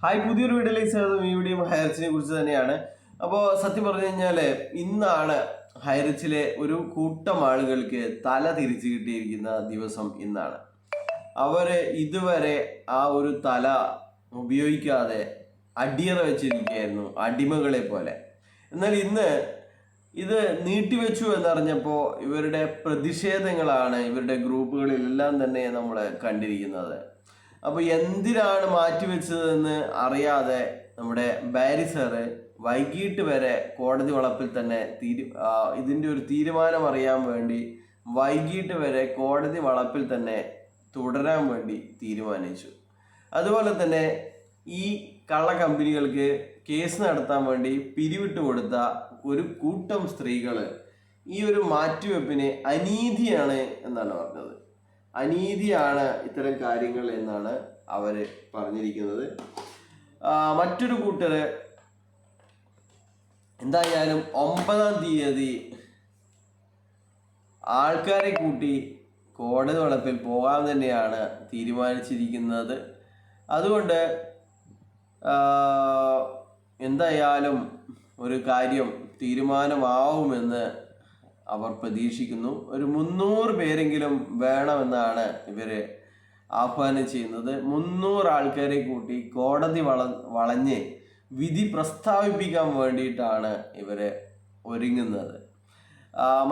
Hi പുതിയൊരു വീഡിയോയിലേക്ക് സ്വാഗതം. ഈ വീഡിയോ ഹൈറിച്ചിനെ കുറിച്ച് തന്നെയാണ്. അപ്പോൾ സത്യം പറഞ്ഞു കഴിഞ്ഞാൽ ഇന്നാണ് ഹൈറിച്ചിലെ ഒരു കൂട്ടം ആളുകൾക്ക് തല തിരിച്ചു കിട്ടിയിരിക്കുന്ന ദിവസം ഇന്നാണ്. അവർ ഇതുവരെ ആ ഒരു തല ഉപയോഗിക്കാതെ അടിയറ വെച്ചിരിക്കുകയായിരുന്നു അടിമകളെ പോലെ. എന്നാൽ ഇന്ന് ഇത് നീട്ടിവെച്ചു എന്നറിഞ്ഞപ്പോൾ ഇവരുടെ പ്രതിഷേധങ്ങളാണ് ഇവരുടെ ഗ്രൂപ്പുകളിലെല്ലാം തന്നെ നമ്മൾ കണ്ടിരിക്കുന്നത്. അപ്പോൾ എന്തിനാണ് മാറ്റിവെച്ചതെന്ന് അറിയാതെ നമ്മുടെ ബാരി സാറ് വൈകിട്ട് വരെ കോടതി വളപ്പിൽ തന്നെ തീരു ഇതിന്റെ ഒരു തീരുമാനം അറിയാൻ വേണ്ടി വൈകിട്ട് വരെ കോടതി വളപ്പിൽ തന്നെ തുടരാൻ വേണ്ടി തീരുമാനിച്ചു. അതുപോലെ തന്നെ ഈ കള്ള കമ്പനികൾക്ക് കേസ് നടത്താൻ വേണ്ടി പിരിവിട്ട് കൊടുത്ത ഒരു കൂട്ടം സ്ത്രീകൾ ഈ ഒരു മാറ്റിവെപ്പിന് അനീതിയാണ് എന്നാണ് പറഞ്ഞത്. അനീതിയാണ് ഇത്തരം കാര്യങ്ങൾ എന്നാണ് അവർ പറഞ്ഞിരിക്കുന്നത്. മറ്റൊരു കൂട്ടര് എന്തായാലും ഒമ്പതാം തീയതി ആൾക്കാരെ കൂട്ടി കോടതി വളപ്പിൽ പോകാൻ തന്നെയാണ് തീരുമാനിച്ചിരിക്കുന്നത്. അതുകൊണ്ട് എന്തായാലും ഒരു കാര്യം തീരുമാനമാവുമെന്ന് അവർ പ്രതീക്ഷിക്കുന്നു. ഒരു മുന്നൂറ് പേരെങ്കിലും വേണമെന്നാണ് ഇവർ ആഹ്വാനം ചെയ്യുന്നത്. മുന്നൂറ് ആൾക്കാരെ കൂട്ടി കോടതി വള വളഞ്ഞ് വിധി പ്രസ്താവിപ്പിക്കാൻ വേണ്ടിയിട്ടാണ് ഇവർ ഒരുങ്ങുന്നത്.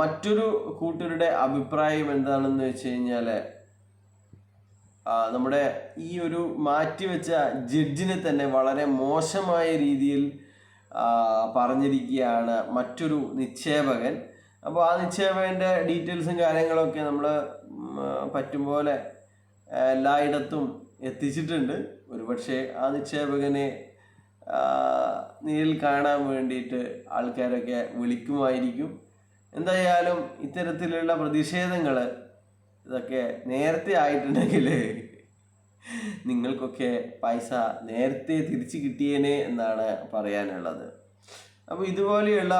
മറ്റൊരു കൂട്ടരുടെ അഭിപ്രായം എന്താണെന്ന് വെച്ച് കഴിഞ്ഞാൽ നമ്മുടെ ഈ ഒരു മാറ്റിവെച്ച ജഡ്ജിനെ തന്നെ വളരെ മോശമായ രീതിയിൽ പറഞ്ഞിരിക്കുകയാണ് മറ്റൊരു നിക്ഷേപകൻ. അപ്പോൾ ആ നിക്ഷേപത്തിന്റെ ഡീറ്റെയിൽസും കാര്യങ്ങളൊക്കെ നമ്മൾ പറ്റും പോലെ എല്ലായിടത്തും എത്തിച്ചിട്ടുണ്ട്. ഒരുപക്ഷെ ആ നിക്ഷേപകനെ നേരിൽ കാണാൻ വേണ്ടിയിട്ട് ആൾക്കാരൊക്കെ വിളിക്കുമായിരിക്കും. എന്തായാലും ഇത്തരത്തിലുള്ള പ്രതിഷേധങ്ങൾ ഇതൊക്കെ നേരത്തെ ആയിട്ടുണ്ടെങ്കിൽ നിങ്ങൾക്കൊക്കെ പൈസ നേരത്തെ തിരിച്ചു കിട്ടിയേനെ എന്നാണ് പറയാനുള്ളത്. അപ്പോൾ ഇതുപോലെയുള്ള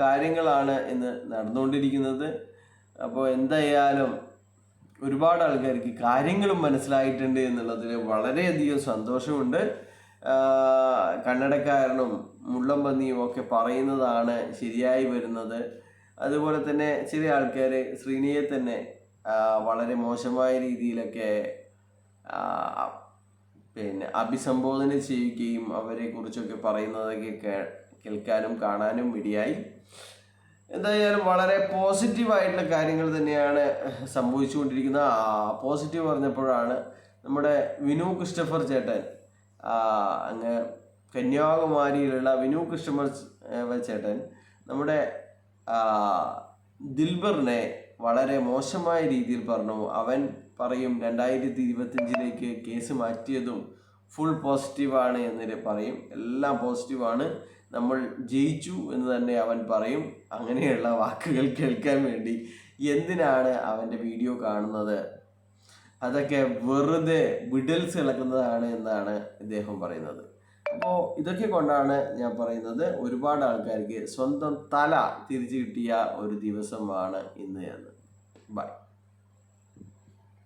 കാര്യങ്ങളാണ് ഇന്ന് നടന്നുകൊണ്ടിരിക്കുന്നത്. അപ്പോൾ എന്തായാലും ഒരുപാട് ആൾക്കാർക്ക് കാര്യങ്ങളും മനസ്സിലായിട്ടുണ്ട് എന്നുള്ളതിൽ വളരെയധികം സന്തോഷമുണ്ട്. കന്നഡക്കാരനും മുള്ളംപന്നിയും ഒക്കെ പറയുന്നതാണ് ശരിയായി വരുന്നത്. അതുപോലെ തന്നെ ചില ആൾക്കാർ ശ്രീനിയെ തന്നെ വളരെ മോശമായ രീതിയിലൊക്കെ പിന്നെ അഭിസംബോധന ചെയ്യുകയും അവരെ കുറിച്ചൊക്കെ പറയുന്നതൊക്കെ കേൾക്കാനും കാണാനും ഇടയായി എന്തായാലും വളരെ പോസിറ്റീവ് ആയിട്ടുള്ള കാര്യങ്ങൾ തന്നെയാണ് സംഭവിച്ചുകൊണ്ടിരിക്കുന്നത്. പോസിറ്റീവ് പറഞ്ഞപ്പോഴാണ് നമ്മുടെ വിനു ക്രിസ്റ്റഫർ ചേട്ടൻ അങ്ങ് കന്യാകുമാരിയിലുള്ള വിനു ക്രിസ്റ്റഫർ ചേട്ടൻ നമ്മുടെ ദിൽബറിനെ വളരെ മോശമായ രീതിയിൽ പറഞ്ഞു. അവൻ പറയും രണ്ടായിരത്തി ഇരുപത്തിയഞ്ചിലേക്ക് കേസ് മാറ്റിയതും ഫുൾ പോസിറ്റീവാണ് എന്നിട്ട് പറയും. എല്ലാം പോസിറ്റീവാണ്. നമ്മൾ ജയിച്ചു എന്ന് തന്നെ അവൻ പറയും. അങ്ങനെയുള്ള വാക്കുകൾ കേൾക്കാൻ വേണ്ടി എന്തിനാണ് അവന്റെ വീഡിയോ കാണുന്നത്? അതൊക്കെ വെറുതെ വിടൽസ് ഇളക്കുന്നതാണ് എന്നാണ് ഇദ്ദേഹം പറയുന്നത്. അപ്പോൾ ഇതൊക്കെ കൊണ്ടാണ് ഞാൻ പറയുന്നത് ഒരുപാട് ആൾക്കാർക്ക് സ്വന്തം തല തിരിച്ചു കിട്ടിയ ഒരു ദിവസമാണ് ഇന്ന് എന്ന്. ബൈ.